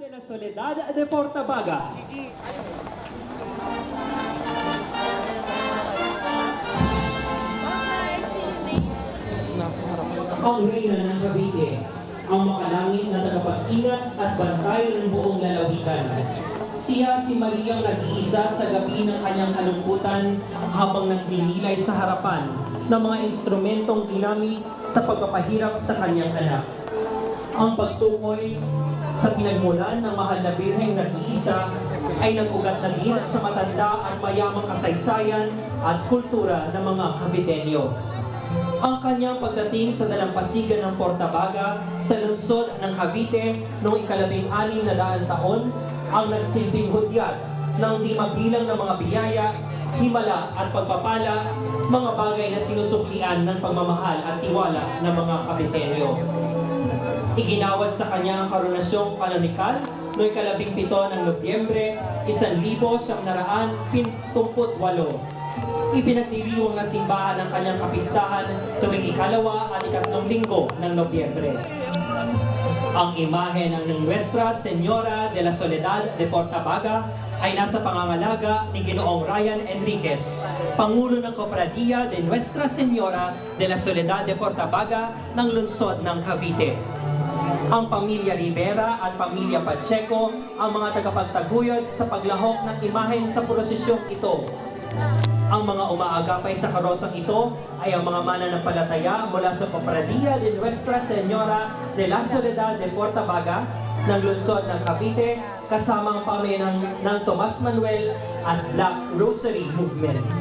de la Soledad de Portabaga. Ang reyna ng Cavite, ang makalangit na tagapag-ingat at bantay ng buong lalawigan. Siya si Mariang nag-iisa sa gabi ng kanyang kalungkutan habang nagninilay sa harapan ng mga instrumentong ginamit sa pagpapahirap sa kanyang anak. Ang pagtukoy sa pinagmulan ng mahal na birheng nag-iisa ay nag-ugat na din sa matanda at mayamang kasaysayan at kultura ng mga Caviteño. Ang kanyang pagdating sa dalampasigan ng Portabaga sa lungsod ng Cavite noong ikalabing anim na daan taon ang nagsilbing hudyat ng di mabilang ng mga biyaya, himala at pagpapala, mga bagay na sinusuklian ng pagmamahal at tiwala ng mga Caviteño. Iginawad sa kanya ang karonasyong kanonikal noong ikalabing pito ng Nobyembre, isan libo siyang naraan pintumput walo. Ipinagdiriwang na simbahan ng kanyang kapistahan tuwing ikalawa at ikatlong linggo ng Nobyembre. Ang imahe ng Nuestra Señora de la Soledad de Portabaga ay nasa pangangalaga ni Ginoong Ryan Enriquez, Pangulo ng Cofradia de Nuestra Señora de la Soledad de Portabaga ng lungsod ng Cavite. Ang pamilya Rivera at pamilya Pacheco ang mga tagapagtaguyod sa paglahok ng imahen sa prosesyong ito. Ang mga umaagapay sa karosang ito ay ang mga mananampalataya mula sa Cofradia de Nuestra Señora de la Soledad de Portabaga ng lungsod ng Cavite kasama ang pamayanan ng Tomas Manuel at Black Rosary Movement.